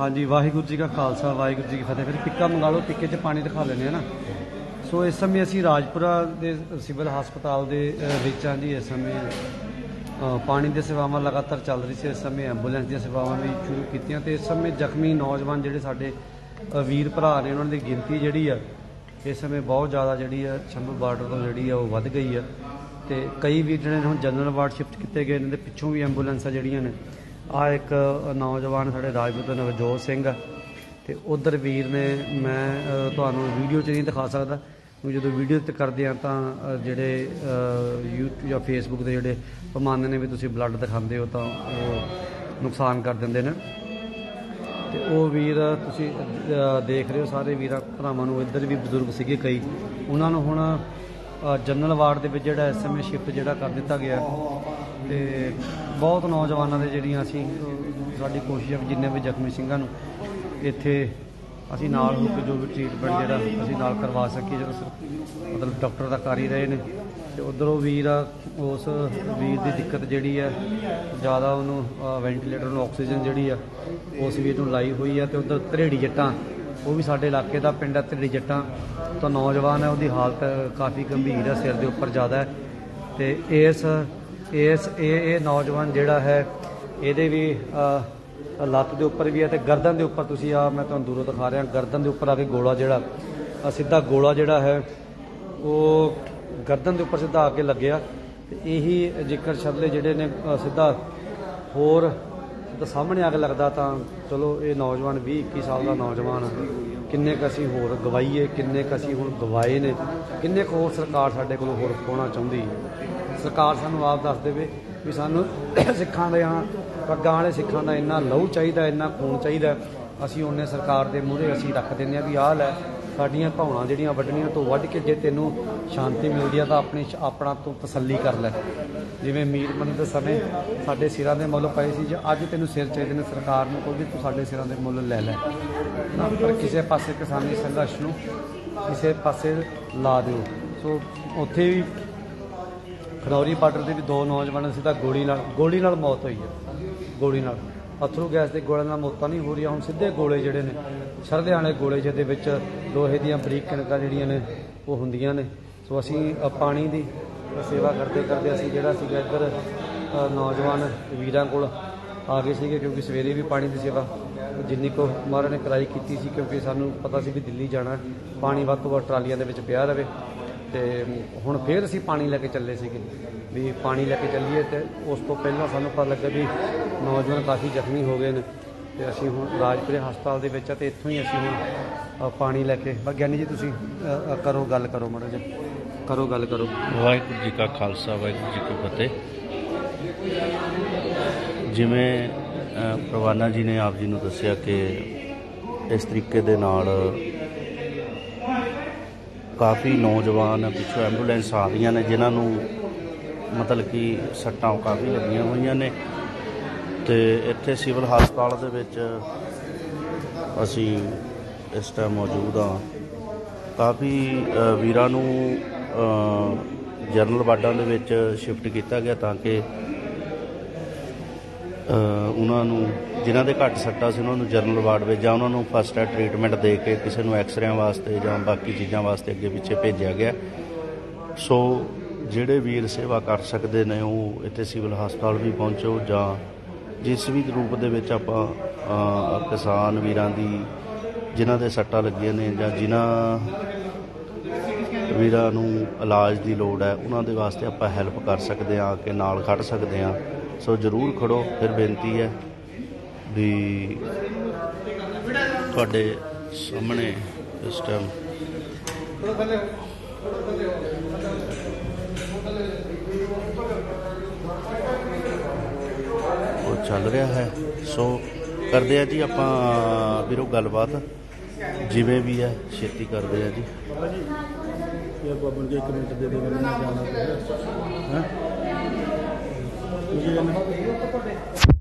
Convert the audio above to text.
ਹਾਂਜੀ, ਵਾਹਿਗੁਰੂ ਜੀ ਕਾ ਖਾਲਸਾ, ਵਾਹਿਗੁਰੂ ਜੀ ਕੀ ਫਤਿਹ। ਫਿਰ ਟਿੱਕਾ ਮੰਗਾ ਲਓ ਪਿੱਕੇ 'ਚ ਪਾਣੀ ਦਿਖਾ ਲੈਂਦੇ ਆ ਨਾ। ਸੋ ਇਸ ਸਮੇਂ ਅਸੀਂ ਰਾਜਪੁਰਾ ਦੇ ਸਿਵਲ ਹਸਪਤਾਲ ਦੇ ਵਿੱਚ ਹਾਂ ਜੀ, ਇਸ ਸਮੇਂ ਪਾਣੀ ਦੀਆਂ ਸੇਵਾਵਾਂ ਲਗਾਤਾਰ ਚੱਲ ਰਹੀ ਸੀ। ਇਸ ਸਮੇਂ ਐਂਬੂਲੈਂਸ ਦੀਆਂ ਸੇਵਾਵਾਂ ਵੀ ਸ਼ੁਰੂ ਕੀਤੀਆਂ ਤੇ ਇਸ ਸਮੇਂ ਜ਼ਖਮੀ ਨੌਜਵਾਨ ਜਿਹੜੇ ਸਾਡੇ ਵੀਰ ਭਰਾ ਨੇ, ਉਹਨਾਂ ਦੀ ਗਿਣਤੀ ਜਿਹੜੀ ਆ, ਇਸ ਸਮੇਂ ਬਹੁਤ ਜ਼ਿਆਦਾ ਜਿਹੜੀ ਆ, ਸ਼ੰਭੂ ਬਾਰਡਰ ਤੋਂ ਜਿਹੜੀ ਆ, ਉਹ ਵੱਧ ਗਈ ਆ। ਤੇ ਕਈ ਵੀਰ ਜਿਹੜੇ ਨੇ ਹੁਣ ਜਨਰਲ ਵਾਰਡ ਸ਼ਿਫਟ ਕੀਤੇ ਗਏ ਨੇ ਤੇ ਪਿੱਛੋਂ ਵੀ ਐਂਬੂਲੈਂਸਾਂ ਜਿਹੜੀਆਂ ਨੇ ਆ ਇੱਕ ਨੌਜਵਾਨ ਸਾਡੇ ਰਾਜਪੂਤ ਨਵਜੋਤ ਸਿੰਘ ਆ ਤੇ ਉਧਰ ਵੀਰ ਨੇ ਮੈਂ ਤੁਹਾਨੂੰ ਵੀਡੀਓ 'ਚ ਨਹੀਂ ਦਿਖਾ ਸਕਦਾ, ਕਿਉਂਕਿ ਜਦੋਂ ਵੀਡੀਓ ਤੇ ਕਰਦੇ ਆ ਤਾਂ ਜਿਹੜੇ YouTube ਜਾਂ Facebook ਦੇ ਜਿਹੜੇ ਪਮਾਨਦੇ ਨੇ ਵੀ ਤੁਸੀਂ ਬਲੱਡ ਦਿਖਾਉਂਦੇ ਹੋ ਤਾਂ ਉਹ ਨੁਕਸਾਨ ਕਰ ਦਿੰਦੇ ਨੇ। ਤੇ ਉਹ ਵੀਰ ਤੁਸੀਂ ਦੇਖ ਰਹੇ ਹੋ ਸਾਰੇ ਵੀਰਾਂ, ਭਰਾਵਾਂ ਨੂੰ, ਇੱਧਰ ਵੀ ਬਜ਼ੁਰਗ ਸੀਗੇ ਕਈ। ਉਹਨਾਂ ਨੂੰ ਹੁਣ ਜਨਰਲ ਵਾਰਡ ਦੇ ਵਿੱਚ ਜਿਹੜਾ ਇਸ ਸਮੇਂ ਸ਼ਿਫਟ ਜਿਹੜਾ ਕਰ ਦਿੱਤਾ ਗਿਆ। ਤੇ ਬਹੁਤ ਨੌਜਵਾਨਾਂ ਦੇ ਜਿਹੜੀਆਂ ਅਸੀਂ ਸਾਡੀ ਕੋਸ਼ਿਸ਼ ਹੈ ਵੀ ਜਿੰਨੇ ਵੀ ਜ਼ਖਮੀ ਸਿੰਘਾਂ ਨੂੰ ਇੱਥੇ ਅਸੀਂ ਨਾਲ ਹੋ ਕੇ ਜੋ ਵੀ ਟ੍ਰੀਟਮੈਂਟ ਜਿਹੜਾ ਅਸੀਂ ਨਾਲ ਕਰਵਾ ਸਕੀਏ ਜਦੋਂ ਮਤਲਬ ਡਾਕਟਰ ਦਾ ਕਰ ਹੀ ਰਹੇ ਨੇ। ਤੇ ਉਧਰੋਂ ਵੀਰ ਆ, ਉਸ ਵੀਰ ਦੀ ਦਿੱਕਤ ਜਿਹੜੀ ਹੈ ਜ਼ਿਆਦਾ ਉਹਨੂੰ ਵੈਂਟੀਲੇਟਰ ਨੂੰ ਆਕਸੀਜਨ ਜਿਹੜੀ ਆ ਉਸ ਵੀਰ ਨੂੰ ਲਾਈ ਹੋਈ ਆ ਤੇ ਉਧਰ ਧਰੇੜੀ ਜੱਟਾਂ ਉਹ ਵੀ ਸਾਡੇ ਇਲਾਕੇ ਦਾ ਪਿੰਡ ਹੈ ਧਰੇੜੀ ਜੱਟਾਂ। ਤਾਂ ਨੌਜਵਾਨ ਹੈ ਉਹਦੀ ਹਾਲਤ ਕਾਫੀ ਗੰਭੀਰ ਹੈ ਸਿਰ ਦੇ ਉੱਪਰ ਜ਼ਿਆਦਾ ਹੈ। ਤੇ ਇਸ ਇਸ, ਇਹ ਇਹ ਨੌਜਵਾਨ ਜਿਹੜਾ ਹੈ, ਇਹਦੇ ਵੀ ਲੱਤ ਦੇ ਉੱਪਰ ਵੀ ਹੈ ਤੇ ਗਰਦਨ ਦੇ ਉੱਪਰ ਤੁਸੀਂ ਆ, ਮੈਂ ਤੁਹਾਨੂੰ ਦੂਰੋਂ ਦਿਖਾ ਰਿਹਾ, ਗਰਦਨ ਦੇ ਉੱਪਰ ਆ ਕੇ ਗੋਲਾ ਜਿਹੜਾ ਸਿੱਧਾ ਗੋਲਾ ਜਿਹੜਾ ਹੈ, ਉਹ ਗਰਦਨ ਦੇ ਉੱਪਰ ਸਿੱਧਾ ਆ ਕੇ ਲੱਗਿਆ ਤੇ ਇਹੀ ਜੇਕਰ ਛੱਲੇ ਜਿਹੜੇ ਨੇ ਸਿੱਧਾ ਹੋਰ ਤਾਂ ਸਾਹਮਣੇ ਆ ਕੇ ਲੱਗਦਾ ਤਾਂ ਚਲੋ ਇਹ ਨੌਜਵਾਨ 20 21 ਸਾਲ ਦਾ ਨੌਜਵਾਨ, ਕਿੰਨੇ ਕੁ ਅਸੀਂ ਹੋਰ ਗਵਾਈਏ, ਕਿੰਨੇ ਕੁ ਅਸੀਂ ਹੁਣ ਗਵਾਏ ਨੇ, ਕਿੰਨੇ ਕੁ ਹੋਰ ਸਰਕਾਰ ਸਾਡੇ ਕੋਲ ਹੋਰ ਪਾਉਣਾ ਚਾਹੁੰਦੀ ਹੈ। ਸਰਕਾਰ ਸਾਨੂੰ ਆਪ ਦੱਸ ਦੇਵੇ ਵੀ ਸਾਨੂੰ ਸਿੱਖਾਂ ਦੇ ਹਾਂ, ਪੱਗਾਂ ਵਾਲੇ ਸਿੱਖਾਂ ਦਾ ਇੰਨਾ ਲਹੂ ਚਾਹੀਦਾ, ਇੰਨਾ ਖੂਨ ਚਾਹੀਦਾ, ਅਸੀਂ ਉਹਨੇ ਸਰਕਾਰ ਦੇ ਮੂਹਰੇ ਅਸੀਂ ਰੱਖ ਦਿੰਦੇ ਆ ਵੀ ਆਹ ਲੈ, ਸਾਡੀਆਂ ਭਾਵਨਾ ਜਿਹੜੀਆਂ ਵੱਢਣੀਆਂ ਤੋਂ ਵੱਢ ਕੇ ਜੇ ਤੈਨੂੰ ਸ਼ਾਂਤੀ ਮਿਲਦੀ ਆ ਤਾਂ ਆਪਣੀ ਆਪਣਾ ਤੂੰ ਤਸੱਲੀ ਕਰ ਲੈ। ਜਿਵੇਂ ਮੀਰ ਮੰਦਰ ਦੇ ਸਮੇਂ ਸਾਡੇ ਸਿਰਾਂ ਦੇ ਮੁੱਲ ਪਏ ਸੀ, ਜੇ ਅੱਜ ਤੈਨੂੰ ਸਿਰ ਚਾਹੀਦੇ ਨੇ ਸਰਕਾਰ ਨੂੰ ਕੋਈ ਵੀ ਤੂੰ ਸਾਡੇ ਸਿਰਾਂ ਦੇ ਮੁੱਲ ਲੈ ਲੈ। ਨਾ, ਪਰ ਕਿਸੇ ਪਾਸੇ ਕਿਸਾਨੀ ਸੰਘਰਸ਼ ਨੂੰ ਕਿਸੇ ਪਾਸੇ ਲਾ ਦਿਓ। ਸੋ ਉੱਥੇ ਵੀ ਖਨੌਰੀ ਬਾਰਡਰ ਦੇ ਵੀ ਦੋ ਨੌਜਵਾਨਾਂ ਸਿੱਧਾ ਗੋਲੀ ਨਾਲ ਗੋਲੀ ਨਾਲ ਮੌਤ ਹੋਈ ਹੈ। ਗੋਲੀ ਨਾਲ। ਅਥਰੂ ਗੈਸ ਦੇ ਗੋਲੇ ਨਾਲ ਮੌਤਾਂ ਨਹੀਂ ਹੋ ਰਹੀਆਂ, ਹੁਣ ਸਿੱਧੇ ਗੋਲੇ ਜਿਹੜੇ ਨੇ ਸਰਦੇ ਵਾਲੇ ਗੋਲੇ ਜਿਹਦੇ ਵਿੱਚ ਲੋਹੇ ਦੀਆਂ ਬਰੀਕ ਕਣਕਾਂ ਜਿਹੜੀਆਂ ਨੇ, ਉਹ ਹੁੰਦੀਆਂ ਨੇ। ਸੋ ਅਸੀਂ ਪਾਣੀ ਦੀ ਸੇਵਾ ਕਰਦੇ ਕਰਦੇ ਅਸੀਂ ਜਿਹੜਾ ਸੀਗਾ ਇੱਧਰ ਨੌਜਵਾਨ ਵੀਰਾਂ ਕੋਲ ਆ ਗਏ ਸੀਗੇ ਕਿਉਂਕਿ ਸਵੇਰੇ ਵੀ ਪਾਣੀ ਦੀ ਸੇਵਾ ਜਿੰਨੀ ਕੋ ਮਹਾਰਾਜ ਨੇ ਕਰਾਈ ਕੀਤੀ ਸੀ ਕਿਉਂਕਿ ਸਾਨੂੰ ਪਤਾ ਸੀ ਵੀ ਦਿੱਲੀ ਜਾਣਾ, ਪਾਣੀ ਵੱਧ ਤੋਂ ਵੱਧ ਟਰਾਲੀਆਂ ਦੇ ਵਿੱਚ ਪਿਆ ਰਵੇ। ਤੇ ਹੁਣ ਫੇਰ ਅਸੀਂ ਪਾਣੀ ਲੈ ਕੇ ਚੱਲੇ ਸੀਗੇ। ਵੀ ਪਾਣੀ ਲੈ ਕੇ ਚੱਲੀਏ ਤੇ ਉਸ ਤੋਂ ਪਹਿਲਾਂ ਸਾਨੂੰ ਪਤਾ ਲੱਗਾ ਵੀ ਨੌਜਵਾਨ ਕਾਫੀ ਜ਼ਖਮੀ ਹੋ ਗਏ ਨੇ ਤੇ ਅਸੀਂ ਹੁਣ ਰਾਜਪੁਰੇ ਹਸਪਤਾਲ ਦੇ ਵਿੱਚ ਆ ਤੇ ਇੱਥੋਂ ਹੀ ਅਸੀਂ ਹੁਣ ਪਾਣੀ ਲੈ ਕੇ ਗਿਆਨੀ ਜੀ ਤੁਸੀਂ ਕਰੋ ਗੱਲ ਕਰੋ ਮਾੜਾ ਜੀ ਕਰੋ ਗੱਲ ਕਰੋ। ਵਾਹਿਗੁਰੂ ਜੀ ਕਾ ਖਾਲਸਾ ਵਾਹਿਗੁਰੂ ਜੀ ਕੀ ਫਤਿਹ। ਜਿਵੇਂ ਅ, ਪ੍ਰਵਾਨਾ ਜੀ ਨੇ ਆਪ ਜੀ ਨੂੰ ਦੱਸਿਆ ਕਿ ਇਸ ਤਰੀਕੇ ਦੇ ਨਾਲ ਕਾਫੀ ਨੌਜਵਾਨ ਪਿੱਛੋਂ ਐਂਬੂਲੈਂਸ ਆ ਰਹੀਆਂ ਨੇ, ਜਿਨ੍ਹਾਂ ਨੂੰ ਮਤਲਬ ਕਿ ਸੱਟਾਂ ਕਾਫੀ ਲੱਗੀਆਂ ਹੋਈਆਂ ਨੇ। ਤੇ ਇੱਥੇ ਸਿਵਲ ਹਸਪਤਾਲ ਦੇ ਵਿੱਚ ਅਸੀਂ ਇਸ ਟਾਈਮ ਮੌਜੂਦ ਹਾਂ। ਕਾਫੀ ਵੀਰਾਂ ਨੂੰ ਜਨਰਲ ਵਾਰਡਾਂ ਦੇ ਵਿੱਚ ਸ਼ਿਫਟ ਕੀਤਾ ਗਿਆ ਤਾਂ ਕਿ ਉਹਨਾਂ ਨੂੰ, ਜਿਨ੍ਹਾਂ ਦੇ ਘੱਟ ਸੱਟਾਂ ਸੀ, ਉਹਨਾਂ ਨੂੰ ਜਨਰਲ ਵਾਰਡ ਵਿੱਚ ਜਾਂ ਉਹਨਾਂ ਨੂੰ ਫਸਟ ਐਡ ਟ੍ਰੀਟਮੈਂਟ ਦੇ ਕੇ ਕਿਸੇ ਨੂੰ ਐਕਸ-ਰੇਆਂ ਵਾਸਤੇ ਜਾਂ ਬਾਕੀ ਚੀਜ਼ਾਂ ਵਾਸਤੇ ਅੱਗੇ ਪਿੱਛੇ ਭੇਜਿਆ ਗਿਆ। ਸੋ ਜਿਹੜੇ ਵੀਰ ਸੇਵਾ ਕਰ ਸਕਦੇ ਨੇ, ਉਹ ਇੱਥੇ ਸਿਵਲ ਹਸਪਤਾਲ ਵੀ ਪਹੁੰਚੋ ਜਾਂ ਜਿਸ ਵੀ ਰੂਪ ਦੇ ਵਿੱਚ ਆਪਾਂ ਕਿਸਾਨ ਵੀਰਾਂ ਦੀ, ਜਿਨ੍ਹਾਂ ਦੇ ਸੱਟਾਂ ਲੱਗੀਆਂ ਨੇ ਜਾਂ ਜਿਨ੍ਹਾਂ ਵੀਰਾਂ ਨੂੰ ਇਲਾਜ ਦੀ ਲੋੜ ਹੈ, ਉਹਨਾਂ ਦੇ ਵਾਸਤੇ ਆਪਾਂ ਹੈਲਪ ਕਰ ਸਕਦੇ ਹਾਂ ਕਿ ਨਾਲ ਖੜ ਸਕਦੇ ਹਾਂ। ਸੋ ਜਰੂਰ ਖੜੋ, ਫਿਰ ਬੇਨਤੀ ਹੈ ਵੀ ਤੁਹਾਡੇ ਸਾਹਮਣੇ ਇਸ ਟਾਈਮ ਉਹ ਚੱਲ ਰਿਹਾ ਹੈ। ਸੋ ਕਰਦੇ ਆ ਜੀ ਆਪਾਂ ਵੀਰੋ ਗੱਲਬਾਤ। ਜਿਵੇਂ ਵੀ ਹੈ, ਛੇਤੀ ਕਰਦੇ ਆ ਜੀ। ਇਹ ਬਾਬਨ ਜੀ ਇੱਕ ਮਿੰਟ ਦੇ ਦੇ ਮੈਨੂੰ ਜਾਣਾ ਹੈ? ਤੁਸੀਂ ということ。